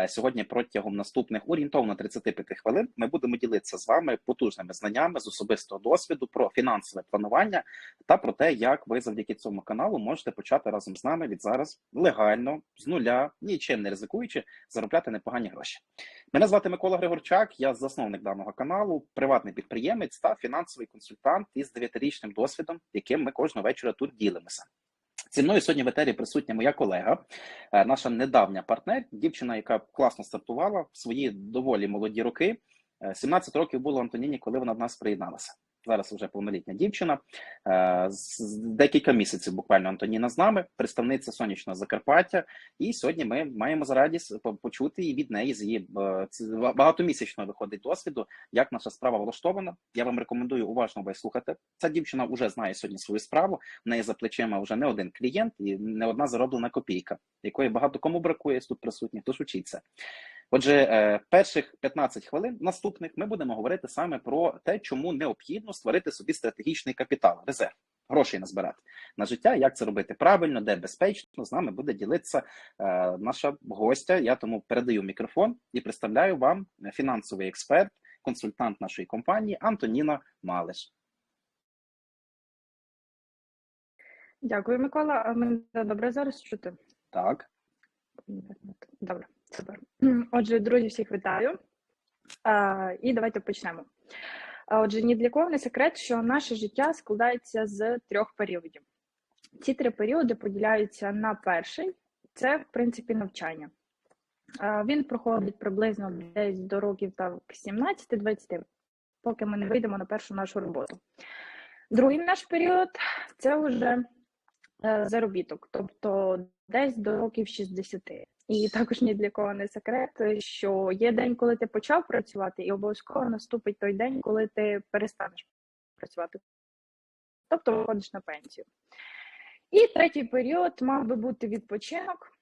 Е, Сьогодні протягом наступних орієнтовно 35 хвилин ми будемо ділитися з вами потужними знаннями з особистого досвіду про фінансове планування та про те, як ви завдяки цьому каналу можете почати разом з нами від зараз легально з нуля, нічим не ризикуючи, заробляти непогані гроші. Мене звати Микола Григорчак, я засновник даного каналу, приватний підприємець та фінансовий консультант із 9-річним досвідом, яким ми кожного вечора тут ділимося. Зі мною сьогодні в етері присутня моя колега, е, наша недавня партнер, дівчина, яка класно стартувала в свої доволі молоді роки. Е, 17 років було Антоніні, коли вона до нас приєдналася. Зараз вже повнолітня дівчина. Е, з- Декілька місяців буквально Антоніна з нами, представниця сонячного Закарпаття. І сьогодні ми маємо за радість почути і від неї з її е, багатомісячного виходить досвіду, як наша справа влаштована. Я вам рекомендую уважно вислухати. Ця дівчина вже знає сьогодні свою справу. В неї за плечима вже не один клієнт і не одна зароблена копійка, якої багато кому бракує тут присутніх, тож учіться. Отже, е, перших 15 хвилин наступних ми будемо говорити саме про те, чому необхідно створити собі стратегічний капітал, резерв, грошей назбирати на життя, як це робити правильно, де безпечно. З нами буде ділитися е, наша гостя. Я тому передаю мікрофон і представляю вам фінансовий експерт, консультант нашої компанії Антоніна Малиш. Дякую, Микола. Мене добре зараз чути? Так, Добре, супер. Отже, друзі, всіх вітаю. А, і давайте почнемо. Отже, ні для кого не секрет, що наше життя складається з трьох періодів. Ці три періоди поділяються на перший це, в принципі, навчання. А, Він проходить приблизно десь до років так 17-20, поки ми не вийдемо на першу нашу роботу. Другий наш період це вже е, заробіток, тобто десь до років 60. І також ні для кого не секрет, що є день, коли ти почав працювати, і обов'язково наступить той день, коли ти перестанеш працювати. Тобто виходиш на пенсію. І третій період мав би бути відпочинок,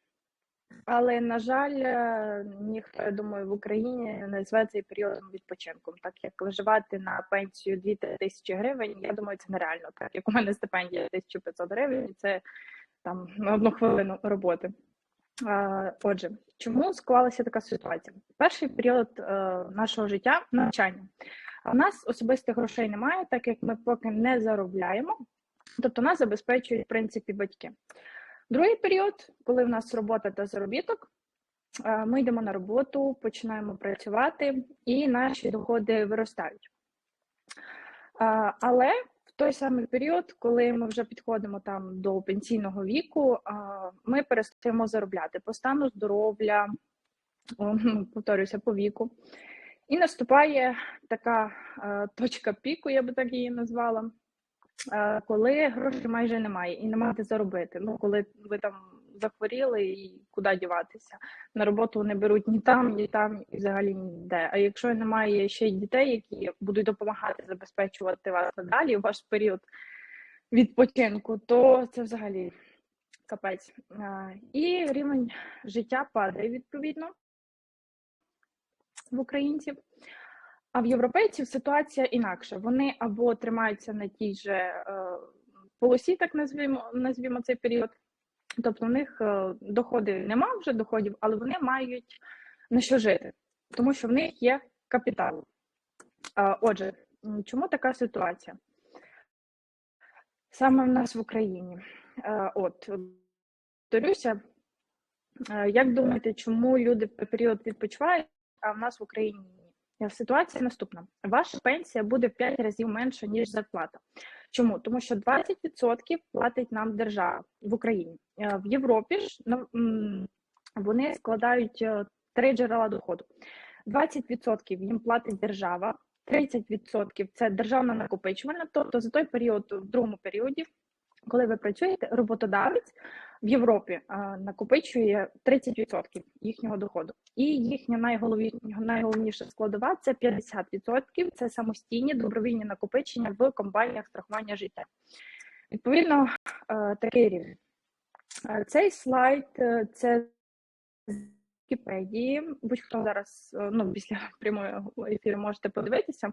але, на жаль, е, ніхто, я думаю, в Україні не назве цей період відпочинком, так як виживати на пенсію 2 тисячі гривень, я думаю, це нереально. Так як у мене стипендія 1500 гривень, це там одну хвилину роботи. Отже, чому склалася така ситуація? Перший період е, нашого життя навчання. В нас особистих грошей немає, так як ми поки не заробляємо, тобто нас забезпечують в принципі батьки. Другий період, коли в нас робота та заробіток, ми йдемо на роботу, починаємо працювати, і наші доходи виростають. Але той самий період, коли ми вже підходимо там до пенсійного віку, ми перестаємо заробляти по стану здоров'я, ну, повторюся, по віку. І наступає така точка піку, я би так її назвала, коли грошей майже немає і немає де заробити. Ну, коли ви там захворіли і куди діватися. На роботу не беруть ні там, ні там, і взагалі ніде. А якщо немає ще й дітей, які будуть допомагати забезпечувати вас надалі ваш період відпочинку, то це взагалі капець. І рівень життя падає відповідно в українців. А в європейців ситуація інакша. Вони або тримаються на тій же е, полосі, так назвімо, назвімо цей період. Тобто в них е, доходи нема вже доходів, але вони мають на що жити, тому що в них є капітал. Отже, чому така ситуація? Саме в нас в Україні. Е, От, повторюся, е, як думаєте, чому люди в період відпочивають, а в нас в Україні ні? Ситуація наступна: ваша пенсія буде в 5 разів менша, ніж зарплата. Чому? Тому що 20% платить нам держава в Україні. Е, В Європі ж ну, вони складають е, три джерела доходу. 20% їм платить держава, 30% це державна накопичувальна, тобто за той період, в другому періоді, коли ви працюєте, роботодавець в Європі накопичує 30% їхнього доходу. І їхня найголовніша, складова це 50%, це самостійні добровільні накопичення в компаніях страхування життя. Відповідно, е, такий рівень. Е, Цей слайд е, це Вікіпедії. Будь-хто зараз е, ну, після прямого ефіру можете подивитися.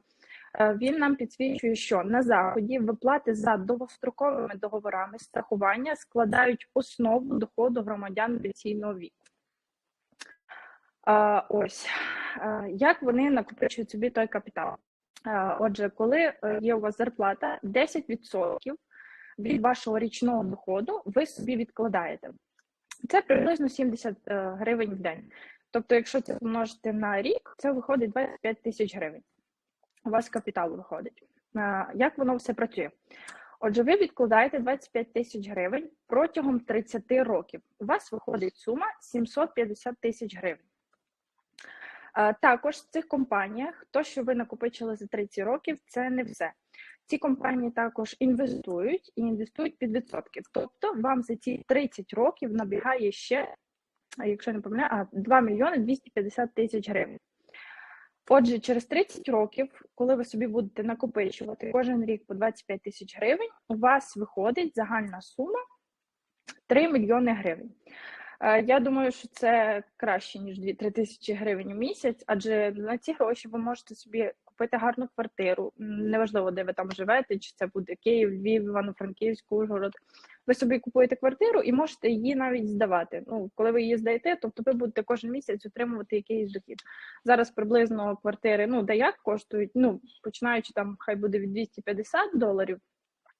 Е, Він нам підсвічує, що на заході виплати за довгостроковими договорами страхування складають основу доходу громадян пенсійного віку. А, ось як вони накопичують собі той капітал. Отже, коли е, є у вас зарплата, 10% від вашого річного доходу ви собі відкладаєте. Це приблизно 70 е, гривень в день. Тобто, якщо це помножити на рік, це виходить 25 тисяч гривень. У вас капітал виходить. Як воно все працює? Отже, ви відкладаєте 25 тисяч гривень протягом 30 років. У вас виходить сума 750 тисяч гривень. Також в цих компаніях, то, що ви накопичили за 30 років, це не все. Ці компанії також інвестують і інвестують під відсотки. Тобто вам за ці 30 років набігає ще, якщо не помиляю, а 2 мільйони 250 тисяч гривень. Отже, через 30 років, коли ви собі будете накопичувати кожен рік по 25 тисяч гривень, у вас виходить загальна сума 3 мільйони гривень. Е, Я думаю, що це краще, ніж 2-3 тисячі гривень у місяць, адже на ці гроші ви можете собі купити гарну квартиру. Неважливо, де ви там живете, чи це буде Київ, Львів, Івано-Франківськ, Ужгород. Ви собі купуєте квартиру і можете її навіть здавати. Ну, коли ви її здаєте, тобто ви будете кожен місяць отримувати якийсь дохід. Зараз приблизно квартири, ну де як коштують, ну починаючи там, хай буде від 250 доларів,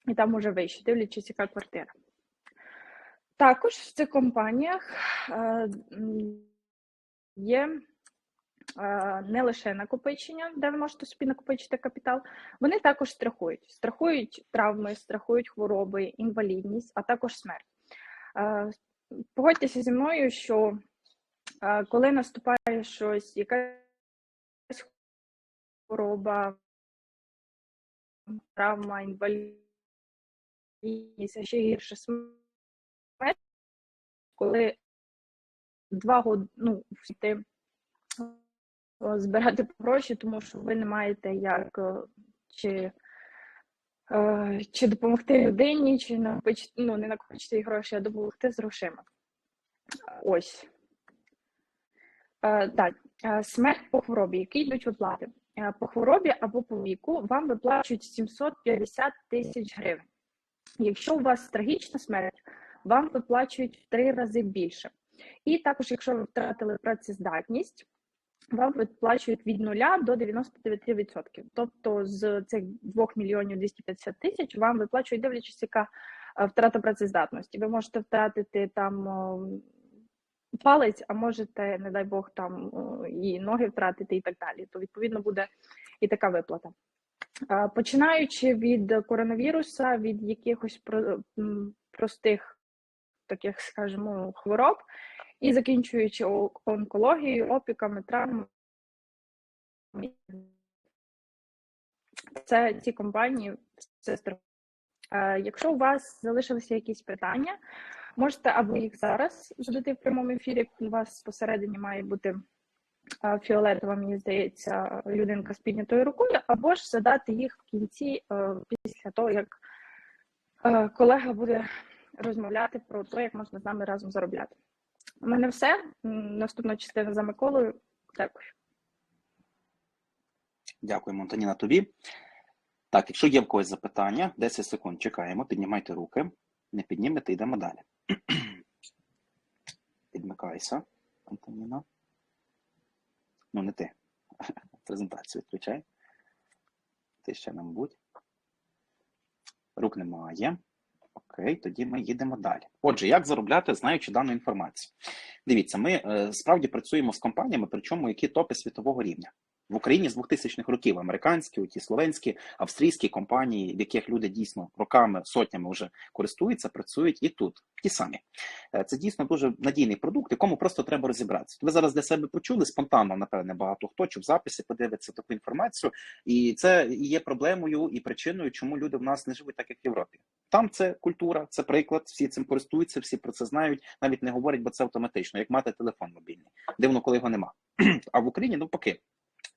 і там уже вище, дивлячись, яка квартира. Також в цих компаніях е, є не лише накопичення, де ви можете собі накопичити капітал, вони також страхують. Страхують травми, страхують хвороби, інвалідність, а також смерть. Е, Погодьтеся зі мною, що е, коли наступає щось, якась хвороба, травма, інвалідність, а ще гірше смерть, коли два годи ну, збирати гроші, тому що ви не маєте як е, чи, е, чи допомогти людині, чи накопичити, ну, не накопичити гроші, а допомогти з грошима. Ось. Е, Так, е, смерть по хворобі, які йдуть виплати. Е, По хворобі або по віку вам виплачують 750 тисяч гривень. Якщо у вас трагічна смерть, вам виплачують в три рази більше. І також, якщо ви втратили працездатність, вам виплачують від 0 до 99%. Тобто з цих 2 мільйонів 250 тисяч вам виплачують, дивлячись, яка е, втрата працездатності. Ви можете втратити там палець, а можете, не дай Бог, там і ноги втратити і так далі. То відповідно буде і така виплата. Починаючи від коронавіруса, від якихось простих таких, скажімо, хвороб, і закінчуючи онкологією, опіками, травмами. Це ці компанії страхують. Е, Якщо у вас залишилися якісь питання, можете або їх зараз задати в прямому ефірі. У вас посередині має бути е, фіолетова, мені здається, людинка з піднятою рукою, або ж задати їх в кінці е, після того, як колега буде розмовляти про те, як можна з нами разом заробляти. У мене все. Наступна частина за Миколою. Дякую. Дякуємо, Антоніна, тобі. Так, якщо є в когось запитання, 10 секунд чекаємо, піднімайте руки. Не піднімете, йдемо далі. Підмикайся, Антоніна. Ну, не ти. Презентацію відключай. Ти ще, мабуть. Рук немає. Окей, тоді ми їдемо далі. Отже, як заробляти, знаючи дану інформацію? Дивіться, ми е, справді працюємо з компаніями, причому які топи світового рівня. В Україні з 2000-х років американські, ті словенські, австрійські компанії, в яких люди дійсно роками, сотнями вже користуються, працюють і тут ті самі. Е, Це дійсно дуже надійний продукт, якому просто треба розібратися. Ви зараз для себе почули спонтанно, напевне, багато хто чи в записі подивиться таку інформацію, і це є проблемою і причиною, чому люди в нас не живуть так, як в Європі. Там це культура, це приклад, всі цим користуються, всі про це знають, навіть не говорять, бо це автоматично, як мати телефон мобільний. Дивно, коли його нема. А в Україні навпаки.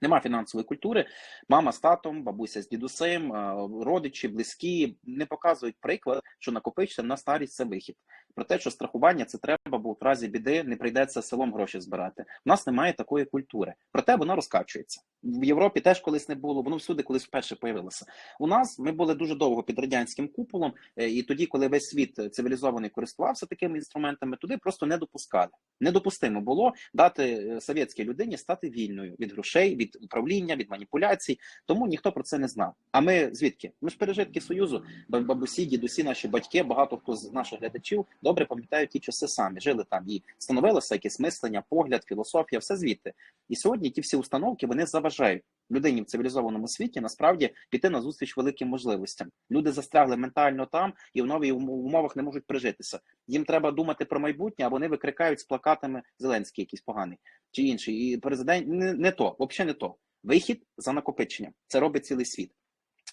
Нема фінансової культури. Мама з татом, бабуся з дідусем, е, родичі, близькі не показують приклад, що накопичити на старість це вихід. Про те, що страхування це треба, бо в разі біди не прийдеться селом гроші збирати. У нас немає такої культури. Проте вона розкачується. В Європі теж колись не було, воно всюди колись вперше появилося. У нас ми були дуже довго під радянським куполом, е, і тоді, коли весь світ цивілізований користувався такими інструментами, туди просто не допускали. Недопустимо було дати е, совєтській людині стати вільною від грошей, від управління, від маніпуляцій. Тому ніхто про це не знав. А ми звідки? Ми ж пережитки союзу, баб- бабусі, дідусі, наші батьки, багато хто з наших глядачів добре пам'ятають ті часи самі, жили там і становилося якесь мислення, погляд, філософія, все звідти. І сьогодні ті всі установки вони заважають людині в цивілізованому світі насправді піти на зустріч великим можливостям. Люди застрягли ментально там і в новій умовах не можуть прижитися. Їм треба думати про майбутнє, а вони викрикають з плакатами Зеленський якийсь поганий чи інший. І президент не, не то, взагалі не то. Вихід за накопиченням. Це робить цілий світ.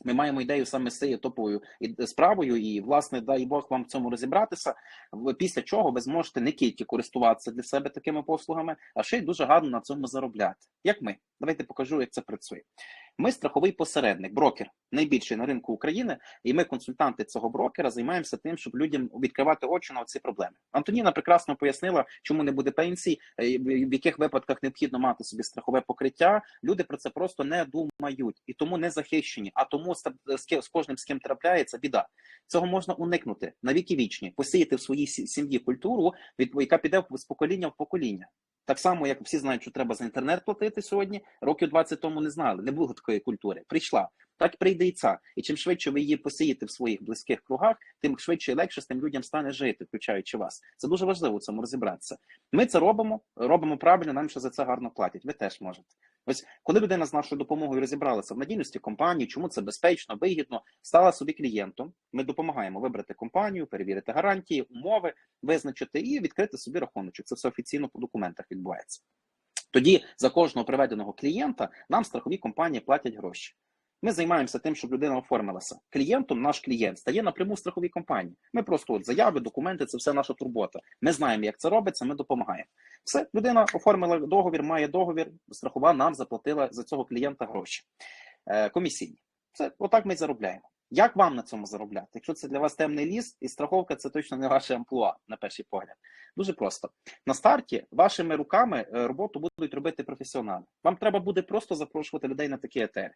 Ми маємо ідею саме з цією топовою і- справою, і власне дай Бог вам в цьому розібратися. Після чого ви зможете не тільки користуватися для себе такими послугами, а ще й дуже гарно на цьому заробляти. Як ми? Давайте покажу, як це працює. Ми страховий посередник, брокер, найбільший на ринку України, і ми, консультанти цього брокера, займаємося тим, щоб людям відкривати очі на ці проблеми. Антоніна прекрасно пояснила, чому не буде пенсій, е, в яких випадках необхідно мати собі страхове покриття. Люди про це просто не думають і тому не захищені. А тому з, кожним з ким трапляється біда. Цього можна уникнути на віки вічні, посіяти в своїй сім'ї культуру, яка піде з покоління в покоління. Так само, як всі знають, що треба за інтернет платити сьогодні, років 20 тому не знали, не було такої культури. Прийшла. Так прийде і ця. І чим швидше ви її посієте в своїх близьких кругах, тим швидше і легше з тим людям стане жити, включаючи вас. Це дуже важливо в цьому розібратися. Ми це робимо, робимо правильно, нам ще за це гарно платять. Ви теж можете. Ось коли людина з нашою допомогою розібралася в надійності компанії, чому це безпечно, вигідно, стала собі клієнтом. Ми допомагаємо вибрати компанію, перевірити гарантії, умови, визначити і відкрити собі рахуночок. Це все офіційно по документах відбувається. Тоді за кожного приведеного клієнта нам страхові компанії платять гроші. Ми займаємося тим, щоб людина оформилася. Клієнтом наш клієнт стає напряму страховій компанії. Ми просто от заяви, документи це все наша турбота. Ми знаємо, як це робиться. Ми допомагаємо. Все, людина оформила договір, має договір. Страхова нам заплатила за цього клієнта гроші е, комісійні. Це отак ми й заробляємо. Як вам на цьому заробляти? Якщо це для вас темний ліс і страховка, це точно не ваше амплуа на перший погляд. Дуже просто на старті вашими руками е, роботу будуть робити професіонали. Вам треба буде просто запрошувати людей на такі етери.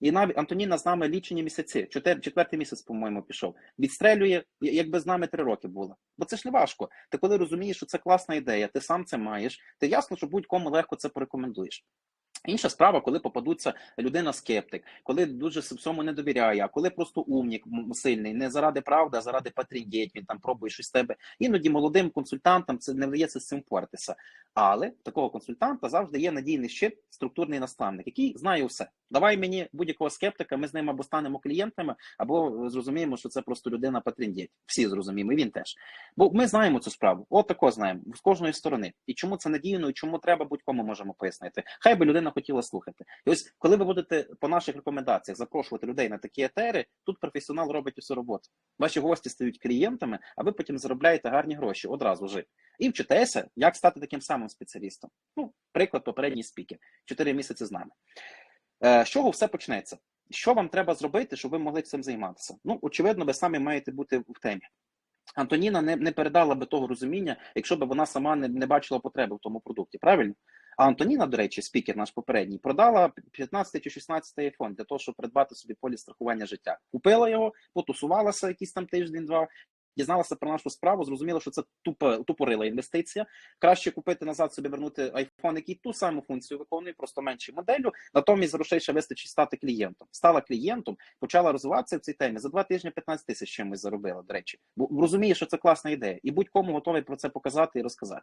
І навіть Антоніна з нами лічені місяці, чотир, четвертий місяць, по-моєму, пішов. Відстрелює, якби з нами три роки було. Бо це ж не важко. Ти коли розумієш, що це класна ідея, ти сам це маєш, ти ясно, що будь-кому легко це порекомендуєш. Інша справа, коли попадуться людина скептик, коли дуже всьому не довіряє, а коли просто умнік сильний, не заради правди, а заради патрієть, він там пробує щось з тебе. Іноді молодим консультантам це не вдається з цим впоратися. Але такого консультанта завжди є надійний щит, структурний наставник, який знає все. Давай мені будь-якого скептика, ми з ним або станемо клієнтами, або зрозуміємо, що це просто людина патрієть. Всі зрозуміємо, і він теж. Бо ми знаємо цю справу. От тако знаємо з кожної сторони. І чому це надійно, і чому треба будь-кому можемо пояснити. Хай би людина хотіла слухати. І ось коли ви будете по наших рекомендаціях запрошувати людей на такі етери, тут професіонал робить усю роботу. Ваші гості стають клієнтами, а ви потім заробляєте гарні гроші одразу ж. І вчитеся, як стати таким самим спеціалістом. Ну, приклад, попередній спікер, чотири місяці з нами. Е, З чого все почнеться? Що вам треба зробити, щоб ви могли цим займатися? Ну, очевидно, ви самі маєте бути в темі. Антоніна не, не передала би того розуміння, якщо б вона сама не, не бачила потреби в тому продукті. Правильно? А Антоніна, до речі, спікер наш попередній, продала 15 чи 16 айфон для того, щоб придбати собі поліс страхування життя. Купила його, потусувалася якийсь там тиждень-два. Дізналася про нашу справу, зрозуміла, що це тупо, тупорила інвестиція. Краще купити назад собі вернути айфон, який ту саму функцію виконує, просто меншу моделлю. Натомість грошей ще вистачить стати клієнтом. Стала клієнтом, почала розвиватися в цій темі. За два тижні 15 тисяч чимось заробила. До речі, бо розуміє, що це класна ідея, і будь-кому готовий про це показати і розказати.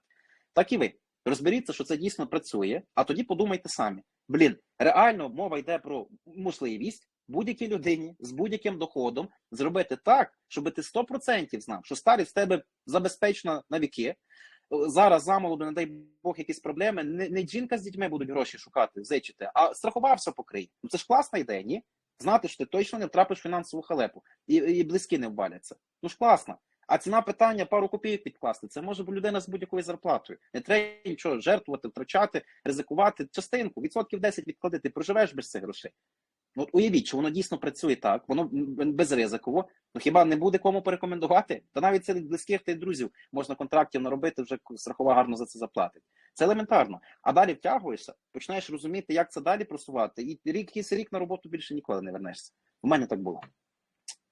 Так і ви розберіться, що це дійсно працює, а тоді подумайте самі: блін, реально мова йде про можливість будь-якій людині з будь-яким доходом зробити так, щоб ти 100% знав, що старість в тебе забезпечена на віки. Зараз замолоду, не дай Бог, якісь проблеми. Не, не жінка з дітьми будуть гроші шукати, зичити, а страхувався покрий. Ну це ж класна ідея, ні? Знати, що ти точно не втрапиш фінансову халепу і, і близькі не вбаляться. Ну ж класно. А ціна питання пару копійок підкласти. Це може бути людина з будь-якою зарплатою. Не треба нічого жертвувати, втрачати, ризикувати. Частинку, відсотків 10 відклади, ти проживеш без цих грошей. Ну, От уявіть, що воно дійсно працює так, воно безризиково. Ну хіба не буде кому порекомендувати? Та навіть серед близьких та й друзів можна контрактів наробити, вже страхова гарно за це заплатить. Це елементарно. А далі втягуєшся, починаєш розуміти, як це далі просувати, і рік якийсь рік на роботу більше ніколи не вернешся. У мене так було.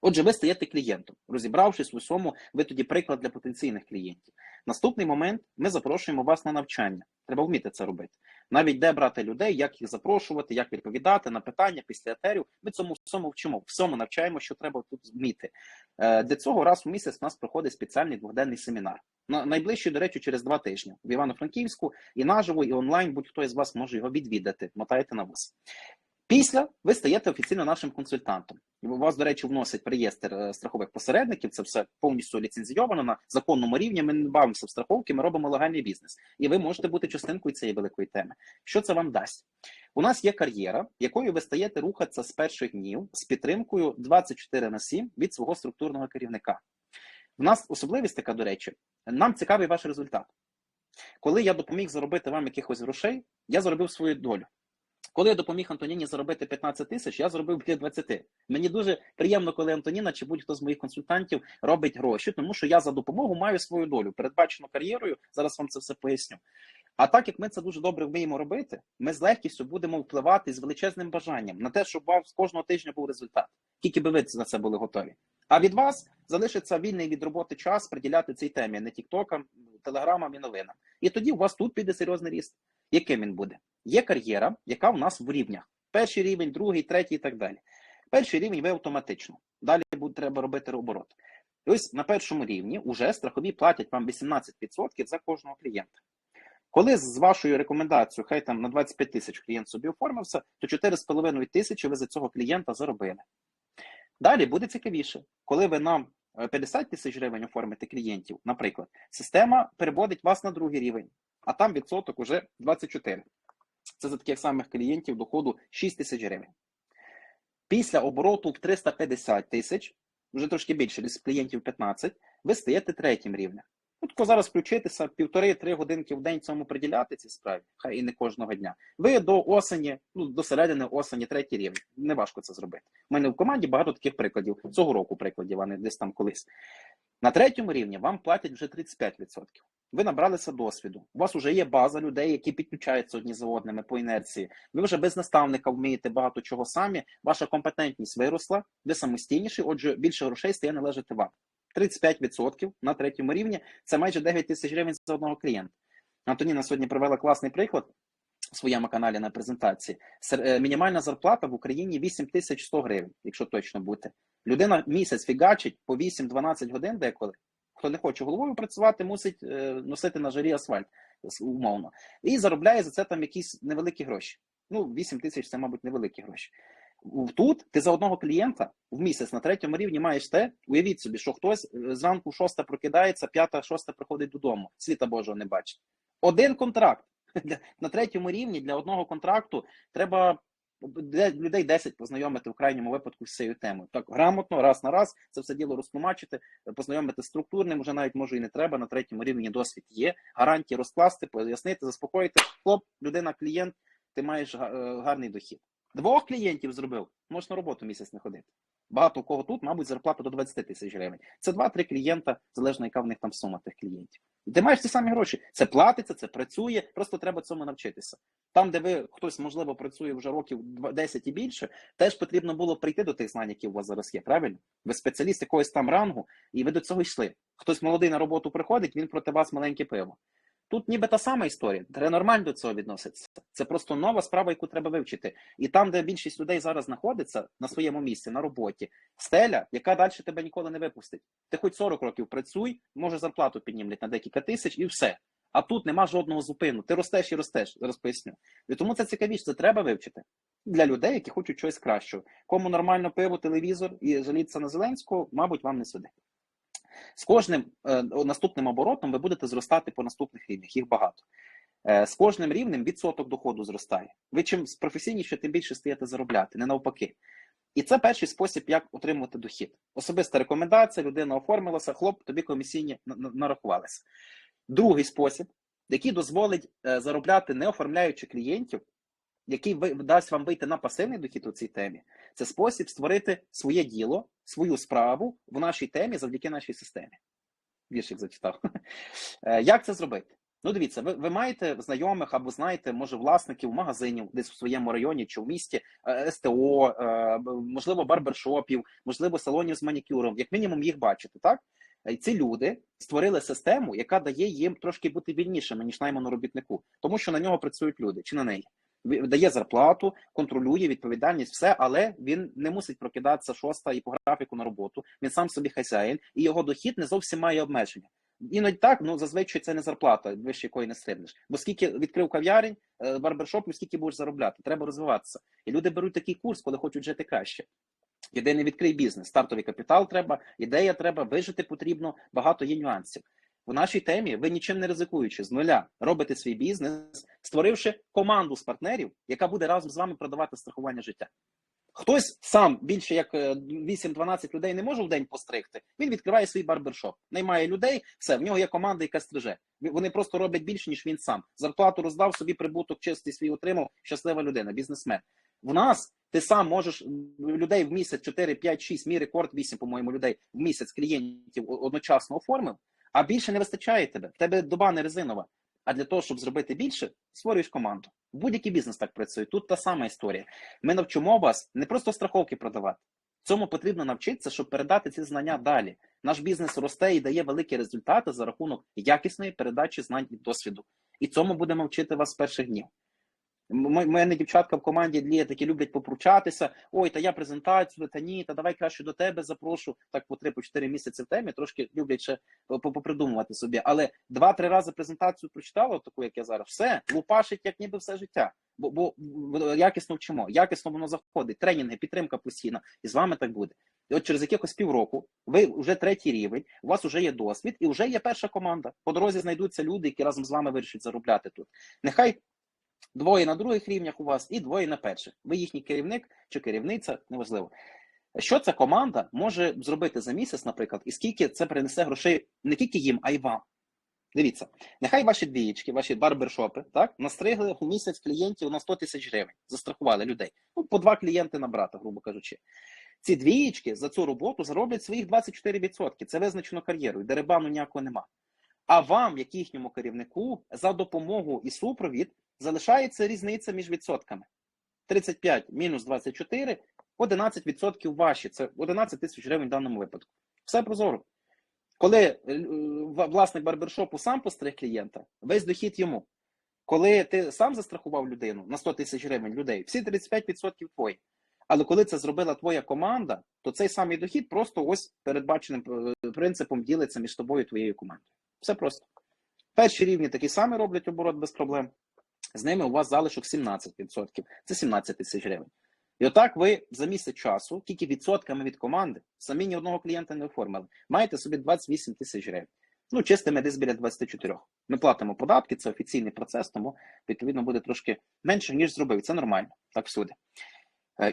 Отже, ви стаєте клієнтом, розібравшись в усьому, ви тоді приклад для потенційних клієнтів. Наступний момент ми запрошуємо вас на навчання. Треба вміти це робити. Навіть де брати людей, як їх запрошувати, як відповідати на питання після етерів. Ми цьому всьому вчимо, всьому навчаємо, що треба тут вміти. Е, Для цього раз в місяць у нас проходить спеціальний двохденний семінар. На найближчий, до речі, через два тижні в Івано-Франківську і наживо, і онлайн. Будь-хто із вас може його відвідати. Мотаєте на вус. Після ви стаєте офіційно нашим консультантом. У вас, до речі, вносять реєстр е, страхових посередників. Це все повністю ліцензійовано на законному рівні. Ми не бавимося в страховки, ми робимо легальний бізнес. І ви можете бути частинкою цієї великої теми. Що це вам дасть? У нас є кар'єра, якою ви стаєте рухатися з перших днів з підтримкою 24 на 7 від свого структурного керівника. У нас особливість така, до речі, нам цікавий ваш результат. Коли я допоміг заробити вам якихось грошей, я заробив свою долю. Коли я допоміг Антоніні заробити 15 тисяч, я зробив біля 20. Мені дуже приємно, коли Антоніна чи будь-хто з моїх консультантів робить гроші, тому що я за допомогу маю свою долю, передбачену кар'єрою. Зараз вам це все поясню. А так як ми це дуже добре вміємо робити, ми з легкістю будемо впливати з величезним бажанням на те, щоб у вас кожного тижня був результат, тільки би ви на це були готові. А від вас залишиться вільний від роботи час приділяти цій темі, не тіктокам, телеграмам і новинам. І тоді у вас тут піде серйозний ріст. Яким він буде? Є кар'єра, яка у нас в рівнях. Перший рівень, другий, третій і так далі. Перший рівень ви автоматично. Далі буде треба робити оборот. І ось на першому рівні вже страхові платять вам 18% за кожного клієнта. Коли з вашою рекомендацією, хай там на 25 тисяч клієнт собі оформився, то 4,5 тисячі ви за цього клієнта заробили. Далі буде цікавіше, коли ви нам 50 тисяч гривень оформите клієнтів, наприклад, система переводить вас на другий рівень, а там відсоток уже 24. Це за таких самих клієнтів доходу 6 тисяч гривень. Після обороту в 350 тисяч, вже трошки більше, десь клієнтів 15, ви стаєте третім рівнем. От зараз включитися півтори-три годинки в день цьому приділяти цій справі, хай і не кожного дня. Ви до осені, ну до середини осені, третій рівень. Неважко це зробити. У мене в команді багато таких прикладів. Цього року прикладів, а не десь там колись. На третьому рівні вам платять вже 35%. Ви набралися досвіду. У вас вже є база людей, які підключаються одні за одними по інерції. Ви вже без наставника вмієте багато чого самі. Ваша компетентність виросла, ви самостійніші, отже, більше грошей стає належати вам. 35% на третьому рівні це майже 9 тисяч гривень за одного клієнта. Антоніна сьогодні привела класний приклад в своєму каналі на презентації. Мінімальна зарплата в Україні 8100 гривень, якщо точно бути. Людина місяць фігачить по 8-12 годин деколи. Хто не хоче головою працювати, мусить носити на жарі асфальт умовно. І заробляє за це там якісь невеликі гроші. Ну, 8 тисяч це, мабуть, невеликі гроші. Тут ти за одного клієнта в місяць на третьому рівні маєш те. Уявіть собі, що хтось зранку шоста прокидається, п'ята, шоста приходить додому. Світа Божого не бачить. Один контракт на третьому рівні для одного контракту треба людей 10 познайомити в крайньому випадку з цією темою. Так грамотно, раз на раз це все діло розтлумачити, познайомити структурним, вже навіть може і не треба. На третьому рівні досвід є. Гарантії розкласти, пояснити, заспокоїти. Хлоп, людина, клієнт, ти маєш гарний дохід. Двох клієнтів зробив, можеш на роботу місяць не ходити. Багато у кого тут, мабуть, зарплата до 20 тисяч гривень. Це 2-3 клієнта, залежно, яка в них там сума тих клієнтів. І ти маєш ті самі гроші. Це платиться, це працює, просто треба цьому навчитися. Там, де ви хтось, можливо, працює вже років 10 і більше, теж потрібно було прийти до тих знань, які у вас зараз є. Правильно? Ви спеціаліст якогось там рангу, і ви до цього йшли. Хтось молодий на роботу приходить, він проти вас маленьке пиво. Тут ніби та сама історія, треба нормально до цього відноситися. Це просто нова справа, яку треба вивчити. І там, де більшість людей зараз знаходиться на своєму місці, на роботі, стеля, яка далі тебе ніколи не випустить. Ти хоч 40 років працюй, може зарплату піднімлять на декілька тисяч і все. А тут нема жодного зупину. Ти ростеш і ростеш, зараз поясню. І тому це цікавіше, це треба вивчити для людей, які хочуть щось кращого. Кому нормально пиво, телевізор і жаліться на Зеленського, мабуть, вам не сюди. З кожним е, наступним оборотом ви будете зростати по наступних рівнях, їх багато. Е, з кожним рівнем відсоток доходу зростає. Ви чим професійніше, тим більше стаєте заробляти, не навпаки. І це перший спосіб, як отримувати дохід. Особиста рекомендація, людина оформилася, хлоп, тобі комісійні нарахувалися. Другий спосіб, який дозволить е, заробляти, не оформляючи клієнтів, який дасть вам вийти на пасивний дохід у цій темі, це спосіб створити своє діло, свою справу в нашій темі завдяки нашій системі. Віршик зачитав. Як це зробити? Ну, дивіться, ви, ви маєте знайомих або знаєте, може, власників магазинів десь у своєму районі чи в місті, е, СТО, е, можливо, барбершопів, можливо, салонів з манікюром, як мінімум їх бачите, так? І ці люди створили систему, яка дає їм трошки бути вільнішими, ніж найману робітнику, тому що на нього працюють люди чи на неї. Дає зарплату, контролює відповідальність, все, але він не мусить прокидатися шоста і по графіку на роботу. Він сам собі хазяїн, і його дохід не зовсім має обмеження. Іноді так, ну зазвичай це не зарплата, вище якої не стрибнеш. Бо скільки відкрив кав'ярень, е, барбершопів, скільки будеш заробляти, треба розвиватися. І люди беруть такий курс, коли хочуть жити краще. Єдиний відкрий бізнес, стартовий капітал треба, ідея треба, вижити потрібно, багато є нюансів. В нашій темі ви нічим не ризикуючи з нуля робите свій бізнес, створивши команду з партнерів, яка буде разом з вами продавати страхування життя. Хтось сам більше як е, 8-12 людей не може в день постригти. Він відкриває свій барбершоп, наймає людей, все в нього є команда, яка стриже. Вони просто роблять більше, ніж він сам. Зарплату роздав собі прибуток, чистий свій отримав. Щаслива людина, бізнесмен. В нас ти сам можеш людей в місяць 4, 5, 6, мій рекорд 8, по-моєму, людей в місяць клієнтів одночасно оформив, а більше не вистачає тебе. В тебе доба не резинова. А для того, щоб зробити більше, створюєш команду. Будь-який бізнес так працює. Тут та сама історія. Ми навчимо вас не просто страховки продавати. Цьому потрібно навчитися, щоб передати ці знання далі. Наш бізнес росте і дає великі результати за рахунок якісної передачі знань і досвіду. І цьому будемо вчити вас з перших днів. Мене дівчатка в команді Длія такі люблять попручатися. Ой, та я презентацію, та ні, та давай краще до тебе запрошу. Так по 3-4 місяці в темі, трошки люблять ще попридумувати собі. Але два-три рази презентацію прочитала, таку, як я зараз, все, лупашить, як ніби все життя. Бо, бо якісно вчимо, якісно воно заходить, тренінги, підтримка постійна, і з вами так буде. І от через якихось півроку ви вже третій рівень, у вас вже є досвід, і вже є перша команда. По дорозі знайдуться люди, які разом з вами вирішать заробляти тут. Нехай двоє на других рівнях у вас і двоє на перших. Ви їхній керівник чи керівниця, неважливо. Що ця команда може зробити за місяць, наприклад, і скільки це принесе грошей не тільки їм, а й вам. Дивіться, нехай ваші двієчки, ваші барбершопи, так, настригли у місяць клієнтів на 100 тисяч гривень, застрахували людей. Ну, по два клієнти на брата, грубо кажучи. Ці двієчки за цю роботу зароблять своїх 24%. Це визначено кар'єрою, деребану ніякого нема. А вам, як їхньому керівнику, за допомогу і супровід залишається різниця між відсотками. 35 мінус 24, 11% ваші. Це 11 тисяч гривень в даному випадку. Все прозоро. Коли власник барбершопу сам постриг клієнта, весь дохід йому. Коли ти сам застрахував людину на 100 тисяч гривень людей, всі 35% твої. Але коли це зробила твоя команда, то цей самий дохід просто ось передбаченим принципом ділиться між тобою і твоєю командою. Все просто. Перші рівні такі самі роблять оборот без проблем. З ними у вас залишок 17%. Це 17 тисяч гривень. І отак ви за місяць часу, тільки відсотками від команди, самі ні одного клієнта не оформили. Маєте собі 28 тисяч гривень. Ну, чистими десь біля 24. Ми платимо податки, це офіційний процес, тому відповідно буде трошки менше, ніж зробив. Це нормально, так всюди.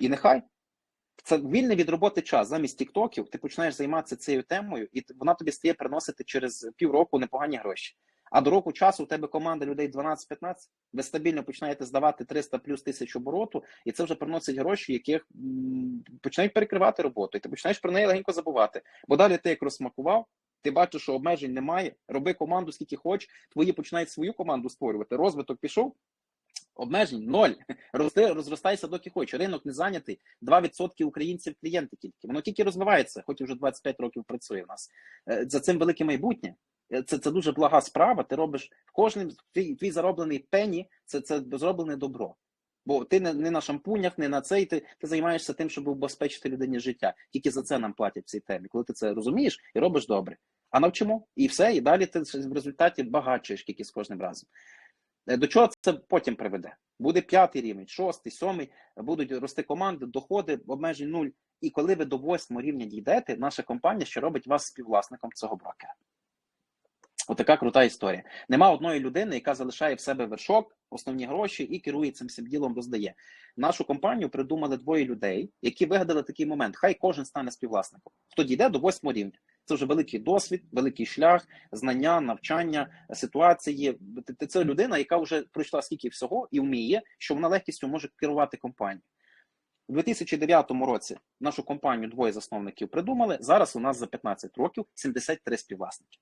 І нехай це вільний від роботи час. Замість тіктоків ти починаєш займатися цією темою, і вона тобі стає приносити через півроку непогані гроші. А до року часу у тебе команда людей 12-15, ви стабільно починаєте здавати 300 плюс тисяч обороту, і це вже приносить гроші, яких починають перекривати роботу, і ти починаєш про неї легенько забувати. Бо далі ти як розсмакував, ти бачиш, що обмежень немає. Роби команду скільки хочеш, твої починають свою команду створювати. Розвиток пішов. Обмежень ноль. Рости, розростайся, доки хочеш. Ринок не зайнятий. 2% українців клієнти тільки. Воно тільки розвивається, хоч вже 25 років працює в нас. За цим велике майбутнє. Це це дуже блага справа. Ти робиш кожним твій, твій зароблений пені, це це зроблене добро. Бо ти не, не на шампунях, не на цей, ти ти займаєшся тим, щоб убезпечити людині життя. Тільки за це нам платять в цій темі. Коли ти це розумієш і робиш добре. А навчимо і все, і далі ти в результаті багатшаєш тільки з кожним разом. До чого це потім приведе? Буде п'ятий рівень, шостий, сьомий, будуть рости команди, доходи, обмежень нуль. І коли ви до восьмого рівня дійдете, наша компанія ще робить вас співвласником цього брокера. Отака крута історія. Нема одної людини, яка залишає в себе вершок, основні гроші і керує цим всім ділом роздає. Нашу компанію придумали двоє людей, які вигадали такий момент. Хай кожен стане співвласником. Хто дійде до восьмого рівня. Це вже великий досвід, великий шлях, знання, навчання, ситуації. Це людина, яка вже пройшла скільки всього і вміє, що вона легкістю може керувати компанією. У 2009 році нашу компанію двоє засновників придумали. Зараз у нас за 15 років 73 співвласники.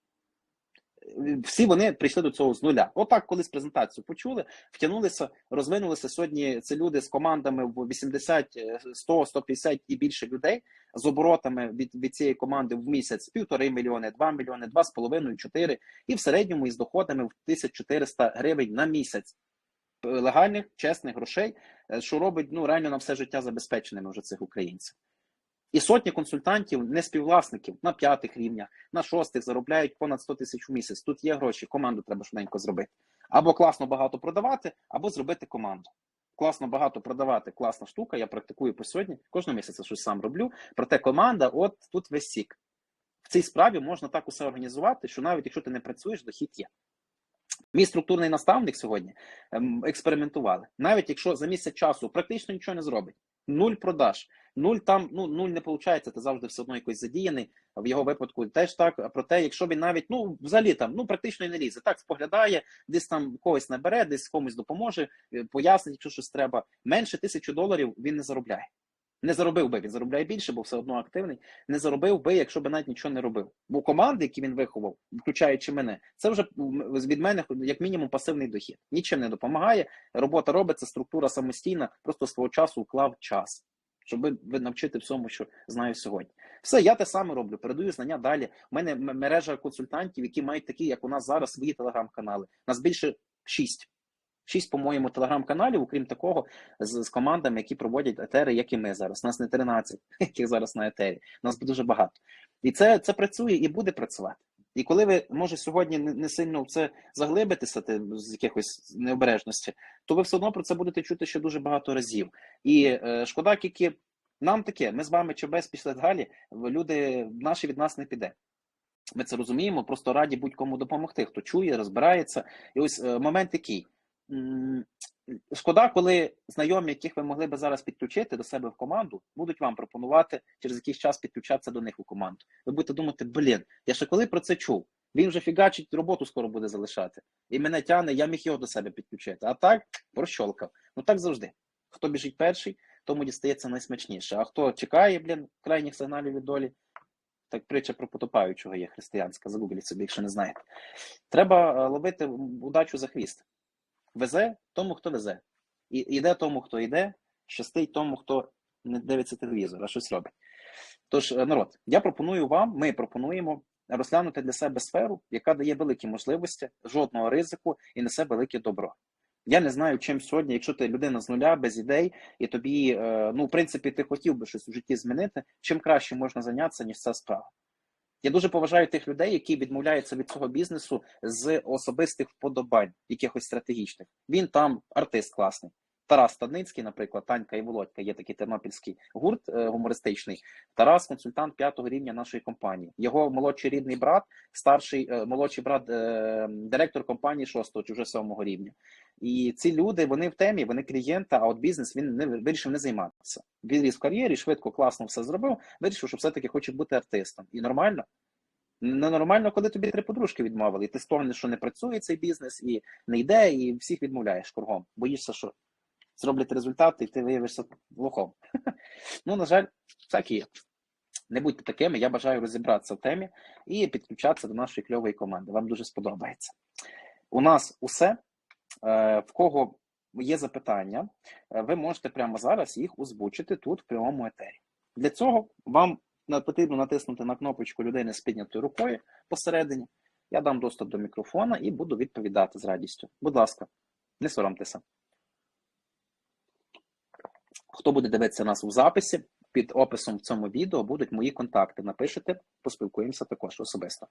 Всі вони прийшли до цього з нуля. Отак, колись презентацію почули, втягнулися, розвинулися. Сьогодні це люди з командами в 80, е, 100, 150 і більше людей з оборотами від, від цієї команди в місяць півтори мільйони, 2 мільйони, 2,5, 4 і в середньому із доходами в 1400 гривень на місяць е, легальних, чесних грошей, е, що робить ну реально на все життя забезпеченими вже цих українців. І сотні консультантів, не співвласників на п'ятих рівнях, на шостих заробляють понад 100 тисяч у місяць. Тут є гроші, команду треба швиденько зробити. Або класно багато продавати, або зробити команду. Класно багато продавати, класна штука. Я практикую по сьогодні. Кожного місяця щось сам роблю. Проте команда, от тут весь сік. В цій справі можна так усе організувати, що навіть якщо ти не працюєш, дохід є. Мій структурний наставник сьогодні ем, експериментували. Навіть якщо за місяць часу практично нічого не зробить, нуль продаж, нуль там, ну нуль не виходить, ти завжди все одно якось задіяний. В його випадку теж так. Проте, якщо він навіть ну взагалі там ну практично і не лізе, так споглядає, десь там когось набере, десь комусь допоможе, е, пояснить, якщо щось треба. Менше тисячі доларів він не заробляє. Не заробив би, він заробляє більше, бо все одно активний. Не заробив би, якщо б навіть нічого не робив. Бо команди, які він виховав, включаючи мене, це вже від мене як мінімум пасивний дохід. Нічим не допомагає. Робота робиться, структура самостійна, просто свого часу вклав час, щоб ви навчити всьому, що знаю сьогодні. Все, я те саме роблю, передаю знання далі. У мене мережа консультантів, які мають такі, як у нас зараз, свої телеграм-канали. Нас більше шість. Шість, по-моєму, телеграм-каналів, окрім такого, з, з командами, які проводять етери, як і ми зараз. Нас не 13, яких зараз на етері. Нас дуже багато. І це, це працює і буде працювати. І коли ви може сьогодні не, сильно в це заглибитися ти, з якихось необережності, то ви все одно про це будете чути ще дуже багато разів. І е, шкода, тільки нам таке, ми з вами чи без після далі, люди наші від нас не піде. Ми це розуміємо, просто раді будь-кому допомогти, хто чує, розбирається. І ось е, момент який. Шкода, коли знайомі, яких ви могли би зараз підключити до себе в команду, будуть вам пропонувати через якийсь час підключатися до них у команду. Ви будете думати, блін, я ще коли про це чув? Він вже фігачить, роботу скоро буде залишати. І мене тягне, я міг його до себе підключити. А так прощолкав. Ну так завжди. Хто біжить перший, тому дістається найсмачніше. А хто чекає, блін, крайніх сигналів від долі, так притча про потопаючого є християнська, загугліть собі, якщо не знаєте. Треба е, ловити удачу за хвіст. Везе тому, хто везе. І йде тому, хто йде, щастить тому, хто не дивиться телевізор, а щось робить. Тож, е, народ, я пропоную вам, ми пропонуємо розглянути для себе сферу, яка дає великі можливості, жодного ризику і несе велике добро. Я не знаю, чим сьогодні, якщо ти людина з нуля, без ідей, і тобі, е, ну, в принципі, ти хотів би щось у житті змінити, чим краще можна зайнятися, ніж ця справа. Я дуже поважаю тих людей, які відмовляються від цього бізнесу з особистих вподобань, якихось стратегічних. Він там артист класний. Тарас Стадницький, наприклад, Танька і Володька, є такий тернопільський гурт е, гумористичний. Тарас, консультант п'ятого рівня нашої компанії. Його молодший рідний брат, старший е, молодший брат, е, директор компанії шостого чи вже сьомого рівня. І ці люди вони в темі, вони клієнта, а от бізнес він не вирішив не займатися. Він ріс в кар'єрі, швидко, класно все зробив. Вирішив, що все-таки хоче бути артистом. І нормально. Ненормально, коли тобі три подружки відмовили, і ти стогнеш, що не працює цей бізнес, і не йде, і всіх відмовляєш кругом. Боїшся, що зроблять результати, і ти виявишся лохом. Ну, на жаль, так і є. Не будьте такими. Я бажаю розібратися в темі і підключатися до нашої кльової команди. Вам дуже сподобається. У нас усе. Е, В кого є запитання, е, ви можете прямо зараз їх озвучити тут в прямому етері. Для цього вам потрібно натиснути на кнопочку людини з піднятою рукою посередині. Я дам доступ до мікрофона і буду відповідати з радістю. Будь ласка, не соромтеся. Хто буде дивитися нас у записі, під описом в цьому відео будуть мої контакти. Напишете, поспілкуємося також особисто.